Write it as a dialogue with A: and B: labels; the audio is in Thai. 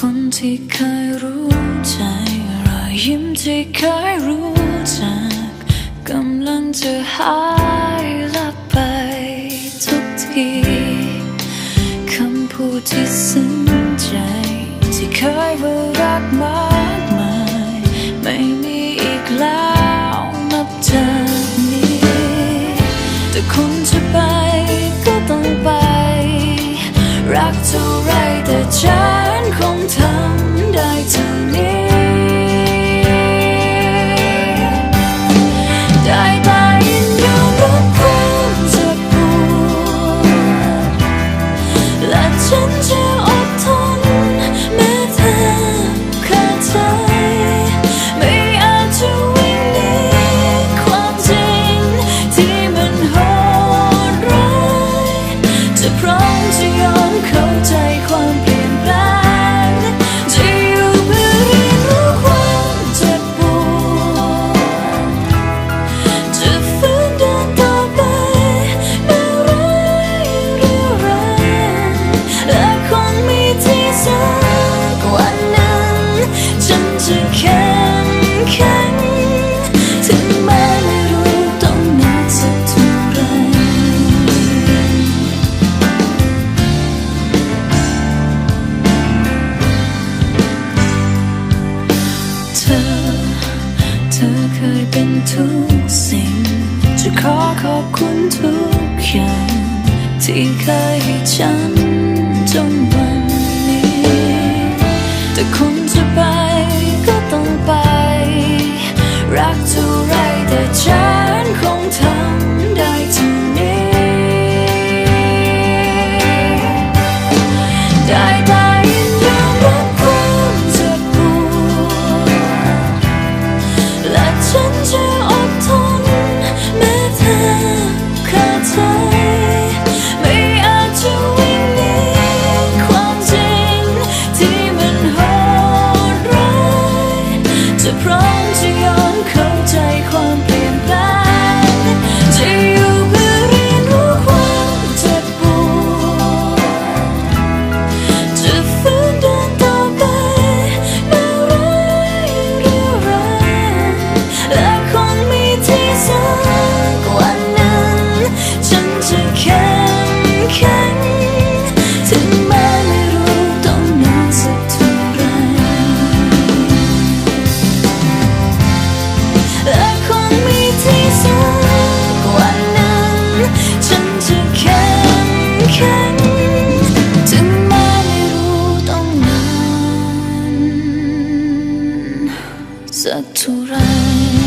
A: คนที่เคยรู้ใจรอยยิ้มที่เคยรู้จักกำลังจะหายลับไปทุกทีคำพูดที่ซึ้งใจ ที่เคยว่ารักมากมายไม่มีอีกแล้วนับจากนี้ แต่คุณจะไปก็ต้องไป รักเท่าไรแต่ฉัน คงทำได้เท่านี้ ได้แต่ยินยอมรับความเจ็บปวดและฉันจะ ทุกสิ่ง จะขอขอบคุณทุกอย่าง ที่เคยให้ฉันจนวันนี้ แต่คุณจะไปก็ต้องไป รักเท่าไรแต่ฉันคงทำได้เท่านี้ ได้แต่ยังรักคุจะพูดและฉันจะ จะพร้อมจะยอมเข้าใจความ to turan